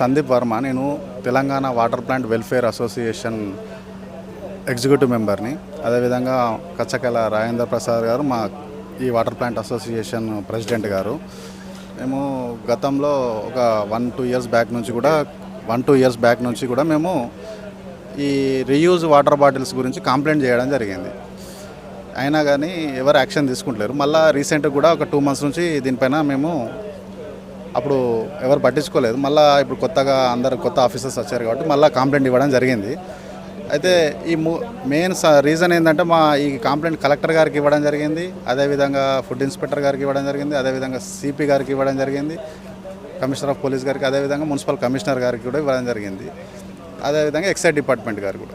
సందీప్ వర్మ. నేను Telangana water plant welfare association executive మెంబర్ని. అదేవిధంగా కచ్చకల రాజేంద్ర ప్రసాద్ గారు మా ఈ వాటర్ ప్లాంట్ అసోసియేషన్ ప్రెసిడెంట్ గారు. మేము గతంలో ఒక వన్ టూ ఇయర్స్ బ్యాక్ నుంచి కూడా వన్ టూ ఇయర్స్ బ్యాక్ నుంచి కూడా మేము ఈ రీయూజ్ వాటర్ బాటిల్స్ గురించి కంప్లైంట్ చేయడం జరిగింది. అయినా కానీ ఎవరు యాక్షన్ తీసుకుంటలేరు. మళ్ళీ రీసెంట్గా కూడా ఒక టూ మంత్స్ నుంచి దీనిపైన మేము అప్పుడు ఎవరు పట్టించుకోలేదు. మళ్ళీ ఇప్పుడు కొత్తగా అందరు కొత్త ఆఫీసర్స్ వచ్చారు కాబట్టి మళ్ళీ కంప్లైంట్ ఇవ్వడం జరిగింది. అయితే ఈ మెయిన్ రీజన్ ఏంటంటే మా ఈ కంప్లైంట్ కలెక్టర్ గారికి ఇవ్వడం జరిగింది. అదేవిధంగా ఫుడ్ ఇన్స్పెక్టర్ గారికి ఇవ్వడం జరిగింది. అదేవిధంగా సిపి గారికి ఇవ్వడం జరిగింది. కమిషనర్ ఆఫ్ పోలీస్ గారికి అదేవిధంగా మున్సిపల్ కమిషనర్ గారికి కూడా ఇవ్వడం జరిగింది. అదేవిధంగా ఎక్సైజ్ డిపార్ట్మెంట్ గారు కూడా.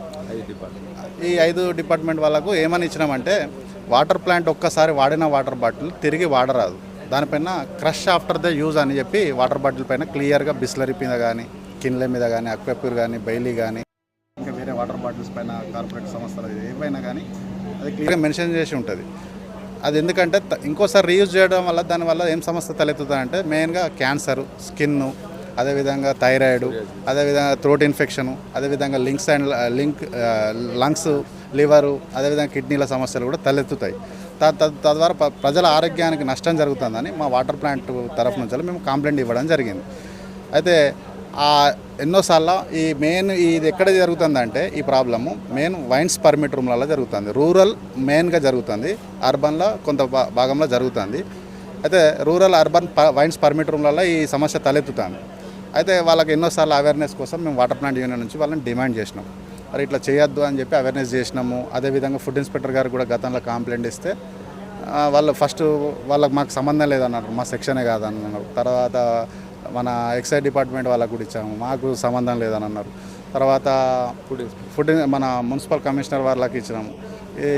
ఈ ఐదు డిపార్ట్మెంట్ వాళ్ళకు ఏమని ఇచ్చినామంటే వాటర్ ప్లాంట్ ఒక్కసారి వాడిన వాటర్ బాటిల్ తిరిగి వాడరాదు. దానిపైన క్రష్ ఆఫ్టర్ ద యూజ్ అని చెప్పి వాటర్ బాటిల్ పైన క్లియర్గా బిస్లరీ మీద కానీ కిన్లే మీద కానీ అక్వెప్యూర్ కానీ బైలీ కానీ ఇంకా వేరే వాటర్ బాటిల్స్ పైన కార్పొరేట్ సంస్థలు ఏవైనా కానీ అది క్లియర్గా మెన్షన్ చేసి ఉంటుంది. అది ఎందుకంటే ఇంకోసారి రీయూజ్ చేయడం వల్ల దానివల్ల ఏం సమస్య తలెత్తుతుందంటే మెయిన్గా క్యాన్సర్ స్కిన్ అదేవిధంగా థైరాయిడ్ అదేవిధంగా థ్రోట్ ఇన్ఫెక్షన్ అదేవిధంగా links and link lungs liver అదేవిధంగా కిడ్నీల సమస్యలు కూడా తలెత్తుతాయి. తద్వారా ప్రజల ఆరోగ్యానికి నష్టం జరుగుతుందని మా వాటర్ ప్లాంట్ తరఫు నుంచి మేము కంప్లైంట్ ఇవ్వడం జరిగింది. అయితే ఆ ఎన్నోసార్లు ఈ మెయిన్ ఇది ఎక్కడ జరుగుతుందంటే ఈ ప్రాబ్లము మెయిన్ వైన్స్ పర్మిట్ రూమ్లలో జరుగుతుంది. రూరల్ మెయిన్గా జరుగుతుంది. అర్బన్లో కొంత భా- భాగంలో జరుగుతుంది. అయితే రూరల్ అర్బన్ ప వైన్స్ పర్మిట్ రూమ్లలో ఈ సమస్య తలెత్తుతుంది. అయితే వాళ్ళకి ఎన్నోసార్లు అవేర్నెస్ కోసం మేము వాటర్ ప్లాంట్ యూనియన్ నుంచి వాళ్ళని డిమాండ్ చేసినాం. మరి ఇట్లా చేయొద్దు అని చెప్పి అవేర్నెస్ చేసినాము. అదేవిధంగా ఫుడ్ ఇన్స్పెక్టర్ గారు కూడా గతంలో కంప్లైంట్ ఇస్తే వాళ్ళు ఫస్ట్ వాళ్ళకి మాకు సంబంధం లేదన్నారు. మా సెక్షనే కాదన్నారు. తర్వాత మన ఎక్సైజ్ డిపార్ట్మెంట్ వాళ్ళకు కూడా ఇచ్చాము. మాకు సంబంధం లేదని అన్నారు తర్వాత ఫుడ్ మన మున్సిపల్ కమిషనర్ వాళ్ళకి ఇచ్చినాము. ఈ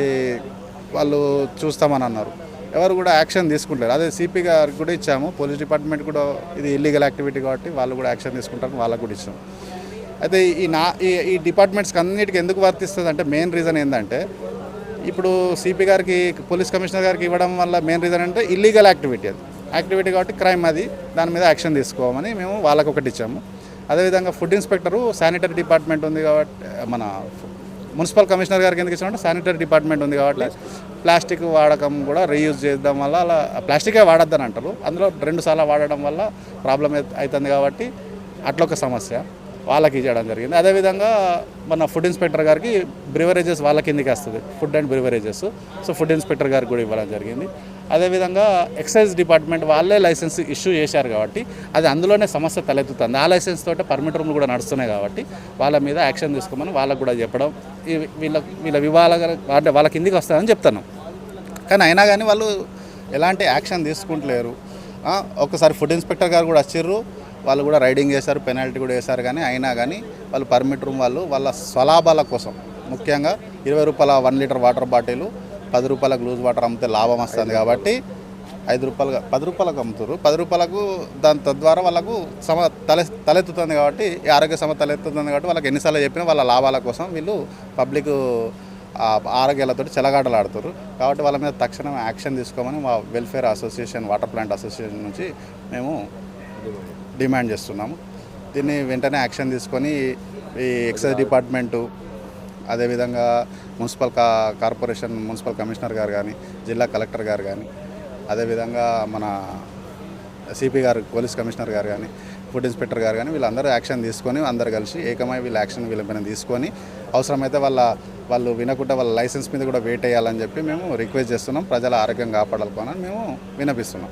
వాళ్ళు చూస్తామని అన్నారు. ఎవరు కూడా యాక్షన్ తీసుకుంటారు అదే సిపి గారికి కూడా ఇచ్చాము. పోలీస్ డిపార్ట్మెంట్ కూడా ఇది ఇల్లీగల్ యాక్టివిటీ కాబట్టి వాళ్ళు కూడా యాక్షన్ తీసుకుంటారు వాళ్ళకు కూడా ఇచ్చాము. అయితే ఈ నా ఈ ఈ డిపార్ట్మెంట్స్కి అన్నిటికీ ఎందుకు వర్తిస్తుంది అంటే మెయిన్ రీజన్ ఏంటంటే ఇప్పుడు సిపి గారికి పోలీస్ కమిషనర్ గారికి ఇవ్వడం వల్ల మెయిన్ రీజన్ అంటే ఇల్లీగల్ యాక్టివిటీ అది. యాక్టివిటీ కాబట్టి క్రైమ్ అది. దాని మీద యాక్షన్ తీసుకోమని మేము వాళ్ళకి ఒకటి ఇచ్చాము. అదేవిధంగా ఫుడ్ ఇన్స్పెక్టరు శానిటరీ డిపార్ట్మెంట్ ఉంది కాబట్టి మన మున్సిపల్ కమిషనర్ గారికి ఎందుకు ఇచ్చామంటే శానిటరీ డిపార్ట్మెంట్ ఉంది కాబట్టి ప్లాస్టిక్ వాడకం కూడా రీయూజ్ చేయడం వల్ల అలా ప్లాస్టికే వాడద్దని అంటారు. అందులో రెండు సార్లు వాడడం వల్ల ప్రాబ్లం అవుతుంది కాబట్టి అట్లొక సమస్య. వాళ్ళకి ఇవ్వడం జరిగింది. అదేవిధంగా మన ఫుడ్ ఇన్స్పెక్టర్ గారికి బ్రివరేజెస్ వాళ్ళ కిందకి వస్తుంది. Food and beverages. So food inspector గారికి కూడా ఇవ్వడం జరిగింది. అదేవిధంగా ఎక్సైజ్ డిపార్ట్మెంట్ వాళ్ళే లైసెన్స్ ఇష్యూ చేశారు కాబట్టి అది అందులోనే సమస్య తలెత్తుతుంది. ఆ లైసెన్స్ తోటే పర్మిట్ రూమ్లు కూడా నడుస్తున్నాయి కాబట్టి వాళ్ళ మీద యాక్షన్ తీసుకోమని వాళ్ళకు కూడా చెప్పడం వీళ్ళ వీళ్ళ వివాహాల అంటే వాళ్ళ కిందికి వస్తుందని చెప్తాను కానీ అయినా కానీ వాళ్ళు ఎలాంటి యాక్షన్ తీసుకుంటలేరు. ఒకసారి ఫుడ్ ఇన్స్పెక్టర్ గారు కూడా వచ్చిర్రు. వాళ్ళు కూడా రైడింగ్ చేశారు పెనాల్టీ కూడా వేశారు కానీ అయినా కానీ వాళ్ళు పర్మిట్ రూమ్ వాళ్ళు వాళ్ళ స్వలాభాల కోసం ముఖ్యంగా ఇరవై రూపాయల వన్ లీటర్ వాటర్ బాటిల్ పది రూపాయలకు లూజ్ వాటర్ అమ్మితే లాభం వస్తుంది కాబట్టి ఐదు రూపాయలుగా పది రూపాయలకు అమ్ముతారు పది రూపాయలకు దాని తద్వారా వాళ్ళకు సమ తల తలెత్తుతుంది కాబట్టి ఈ ఆరోగ్య సమ తలెత్తుతుంది కాబట్టి వాళ్ళకి ఎన్నిసార్లు చెప్పినా వాళ్ళ లాభాల కోసం వీళ్ళు పబ్లిక్ ఆరోగ్యాలతో చెలగాటలు ఆడుతారు కాబట్టి వాళ్ళ మీద తక్షణం యాక్షన్ తీసుకోమని మా welfare association water plant association నుంచి మేము డిమాండ్ చేస్తున్నాము. దీన్ని వెంటనే యాక్షన్ తీసుకొని ఈ ఎక్సైజ్ డిపార్ట్మెంటు అదేవిధంగా మున్సిపల్ కా కార్పొరేషన్ మున్సిపల్ కమిషనర్ గారు కానీ జిల్లా కలెక్టర్ గారు కానీ అదేవిధంగా మన సిపి గారు పోలీస్ కమిషనర్ గారు కానీ ఫుడ్ ఇన్స్పెక్టర్ గారు కానీ వీళ్ళందరూ యాక్షన్ తీసుకొని అందరు కలిసి ఏకమై వీళ్ళ యాక్షన్ వీళ్ళ తీసుకొని అవసరమైతే వాళ్ళ వాళ్ళు వినకుండా వాళ్ళ లైసెన్స్ మీద కూడా వెయిట్ వేయాలని చెప్పి మేము రిక్వెస్ట్ చేస్తున్నాం. ప్రజల ఆరోగ్యం కాపాడాలని మేము వినపిస్తున్నాం.